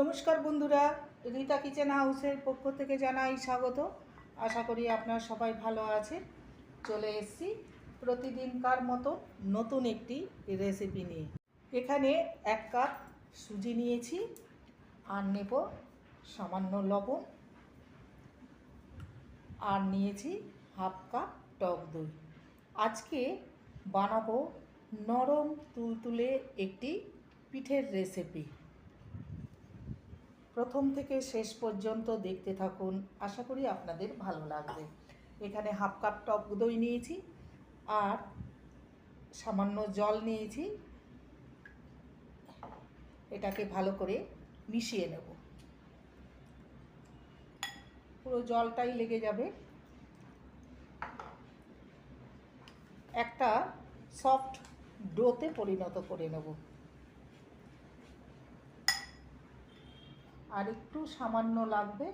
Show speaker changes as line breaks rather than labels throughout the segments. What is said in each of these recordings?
নমস্কার বন্ধুরা, রীতা কিচেন হাউসের পক্ষ থেকে জানাই স্বাগত। আশা করি আপনারা সবাই ভালো আছেন। চলে এসেছি প্রতিদিনকার মতো নতুন একটি রেসিপি নিয়ে। এখানে এক কাপ সুজি নিয়েছি, আর নেব সামান্য লবণ, আর নিয়েছি হাফ কাপ টক দই। আজকে বানাবো নরম তুলতুলে একটি পিঠের রেসিপি প্রথম থেকে শেষ পর্যন্ত দেখতে থাকুন। আশা করি আপনাদের ভালো লাগবে। এখানে হাফ কাপ টক দই নিয়েছি আর সামান্য জল নিয়েছি। এটাকে ভালো করে মিশিয়ে নেব। পুরো জলটাই লেগে যাবে। একটা সফট ডোতে পরিণত করে নেব। আর একটু সামান্য লাগবে।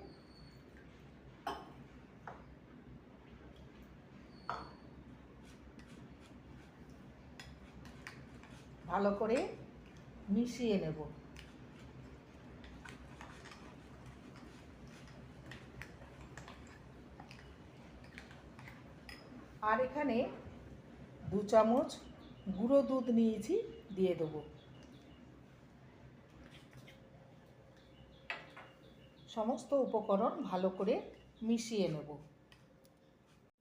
ভালো করে মিশিয়ে নেব। আর এখানে দু চামচ গুঁড়ো দুধ নিয়েছি, দিয়ে দেবো। সমস্ত উপকরণ ভালো করে মিশিয়ে নেব।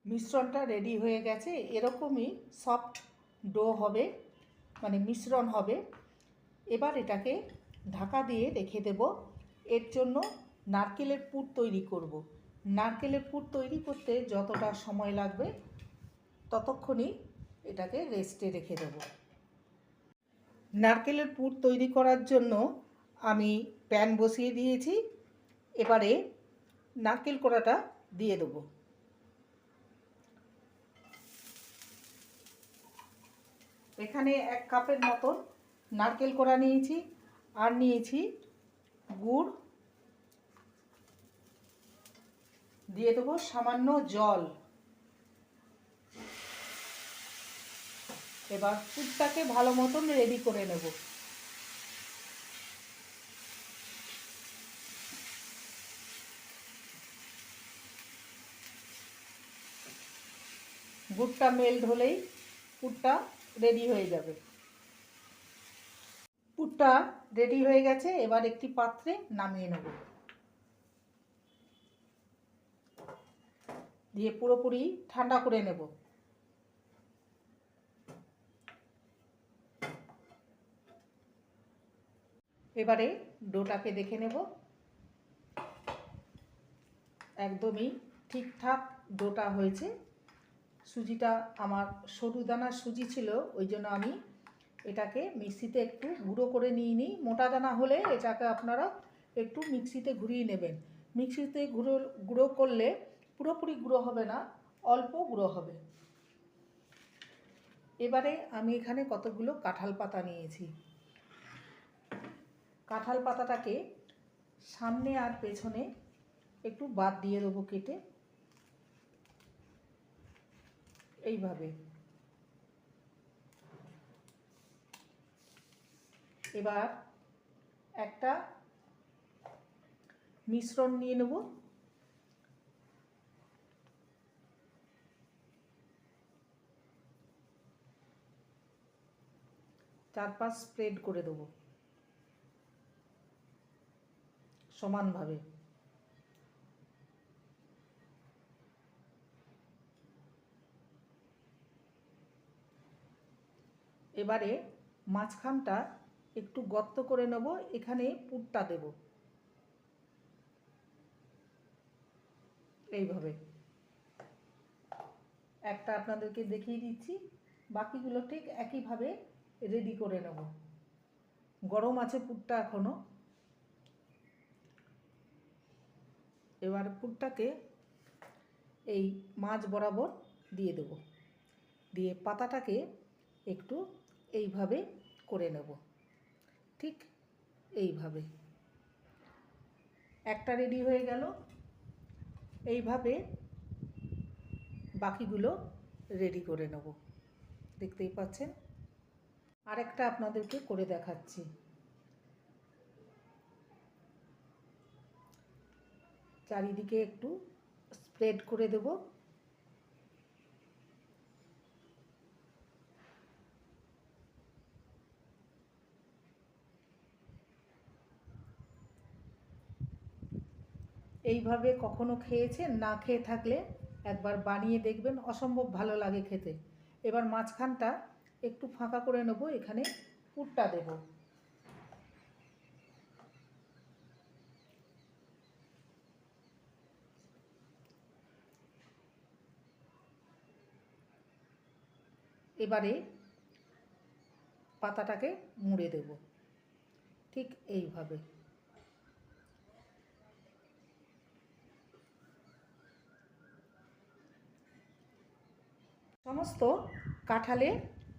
মিশ্রণটা রেডি হয়ে গেছে। এরকমই সফট ডো হবে মানে মিশ্রণ হবে। এবার এটাকে ঢাকা দিয়ে রেখে দেব। এর জন্য নারকেলের পুর তৈরি করব। নারকেলের পুর তৈরি করতে যতটা সময় লাগবে, ততক্ষণই এটাকে রেস্টে রেখে দেব। নারকেলের পুর তৈরি করার জন্য আমি প্যান বসিয়ে দিয়েছি। এবারে নারকেল কোড়াটা দিয়ে দেবো। এখানে এক কাপের মতন নারকেল কোড়া নিয়েছি আর নিয়েছি গুড়। দিয়ে দেবো সামান্য জল। এবার ফুডটাকে ভালো মতন রেডি করে নেব। গুড়টা মেল্ট হলেই পুরটা রেডি হয়ে যাবে। পুরটা রেডি হয়ে গেছে, এবার একটি পাত্রে নামিয়ে নেব। দিয়ে পুরোপুরি ঠান্ডা করে নেব। এবারে ডোটাকে দেখে নেব। একদমই ঠিকঠাক ডোটা হয়েছে। সুজিটা আমার সরু দানার সুজি ছিল, ওই জন্য আমি এটাকে মিক্সিতে একটু গুঁড়ো করে নিয়ে নিই। মোটা দানা হলে এটাকে আপনারা একটু মিক্সিতে ঘুরিয়ে নেবেন। মিক্সিতে গুঁড়ো গুঁড়ো করলে পুরোপুরি গুঁড়ো হবে না, অল্প গুঁড়ো হবে। এবারে আমি এখানে কতগুলো কাঁঠাল পাতা নিয়েছি। কাঁঠাল পাতাটাকে সামনে আর পেছনে একটু বাদ দিয়ে দেবো কেটে। এইভাবে। এবার একটা মিশ্রণ নিয়ে নেব। চারপাশ স্প্রেড করে দেবো। সমানভাবে। এবারে মাঝখানটা একটু গর্ত করে নেব, এখানে পুরটা দেব। এইভাবে। একটা আপনাদেরকে দেখিয়ে দিচ্ছি, বাকিগুলো ঠিক একইভাবে রেডি করে নেব। গরম আছে পুরটা এখনও। এবার পুরটাকে এই মাছ বরাবর দিয়ে দেব। দিয়ে পাতাটাকে একটু এইভাবে করে নেব। ঠিক এইভাবে। একটা রেডি হয়ে গেল। এইভাবে বাকিগুলো রেডি করে নেব। দেখতেই পাচ্ছেন? আরেকটা আপনাদেরকে করে দেখাচ্ছি। চারিদিকে একটু স্প্রেড করে দেব। এইভাবে কখনো খেয়েছেন না খেয়ে থাকলে একবার বানিয়ে দেখবেন, অসম্ভব ভালো লাগে খেতে। এবার মাঝখানটা একটু ফাঁকা করে নেব, এখানে পুরটা দেব। এবারে পাতাটাকে মুড়ে দেব। ঠিক এইভাবে। সমস্ত কাঁঠালে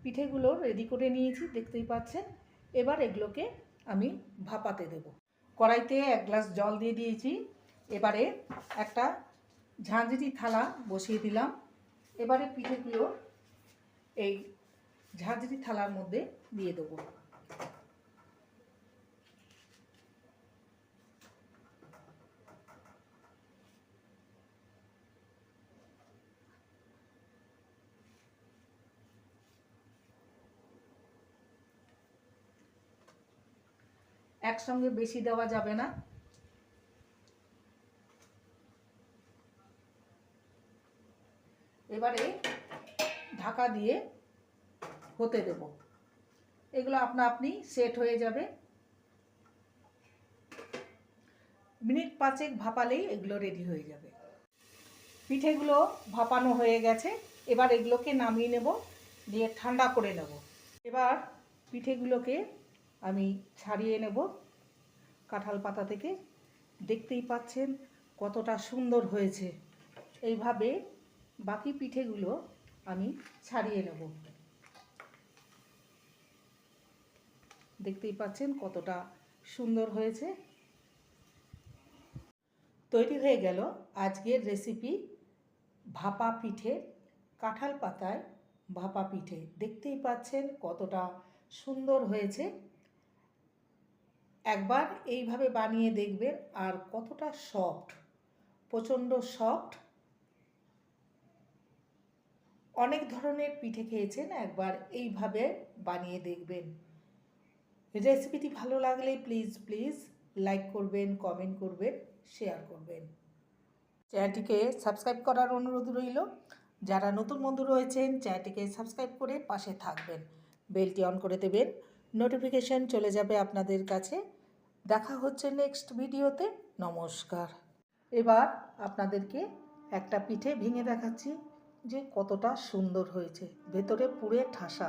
পিঠেগুলো রেডি করে নিয়েছি, দেখতেই পাচ্ছেন। এবার এগুলোকে আমি ভাপাতে দেব। কড়াইতে এক গ্লাস জল দিয়ে দিয়েছি। এবারে একটা ঝাঁঝরি থালা বসিয়ে দিলাম। এবারে পিঠেগুলো এই ঝাঁঝরি থালার মধ্যে দিয়ে দেবো। একসঙ্গে বেশি দেওয়া যাবে না। এবারে ঢাকা দিয়ে হতে দেব। এগুলো আপনা আপনি সেট হয়ে যাবে। মিনিট পাঁচেক ভাপালেই এগুলো রেডি হয়ে যাবে। পিঠেগুলো ভাপানো হয়ে গেছে। এবার এগুলোকে নামিয়ে নেব, দিয়ে ঠান্ডা করে নেব। এবার পিঠেগুলোকে আমি ছাড়িয়ে নেব কাঁঠাল পাতা থেকে। দেখতেই পাচ্ছেন কতটা সুন্দর হয়েছে। এইভাবে বাকি পিঠেগুলো আমি ছাড়িয়ে নেব। দেখতেই পাচ্ছেন কতটা সুন্দর হয়েছে। তৈরি হয়ে গেল আজকের রেসিপি ভাপা পিঠে, কাঁঠাল পাতায় ভাপা পিঠে। দেখতেই পাচ্ছেন কতটা সুন্দর হয়েছে। একবার এইভাবে বানিয়ে দেখবেন আর কতটা সফট প্রচণ্ড সফট অনেক ধরনের পিঠে খেয়েছেন, একবার এইভাবে বানিয়ে দেখবেন। রেসিপিটি ভালো লাগলে প্লিজ প্লিজ লাইক করবেন কমেন্ট করবেন শেয়ার করবেন। চ্যানেলটিকে সাবস্ক্রাইব করার অনুরোধ রইল। যারা নতুন বন্ধু রয়েছেন, চ্যানেলটিকে সাবস্ক্রাইব করে পাশে থাকবেন। বেলটি অন করে দেবেন। নোটিফিকেশন চলে যাবে আপনাদের কাছে। দেখা হচ্ছে নেক্সট ভিডিওতে নমস্কার। এবার আপনাদেরকে একটা পিঠে ভেঙে দেখাচ্ছি যে কতটা সুন্দর হয়েছে। ভেতরে পুড়ে ঠাসা।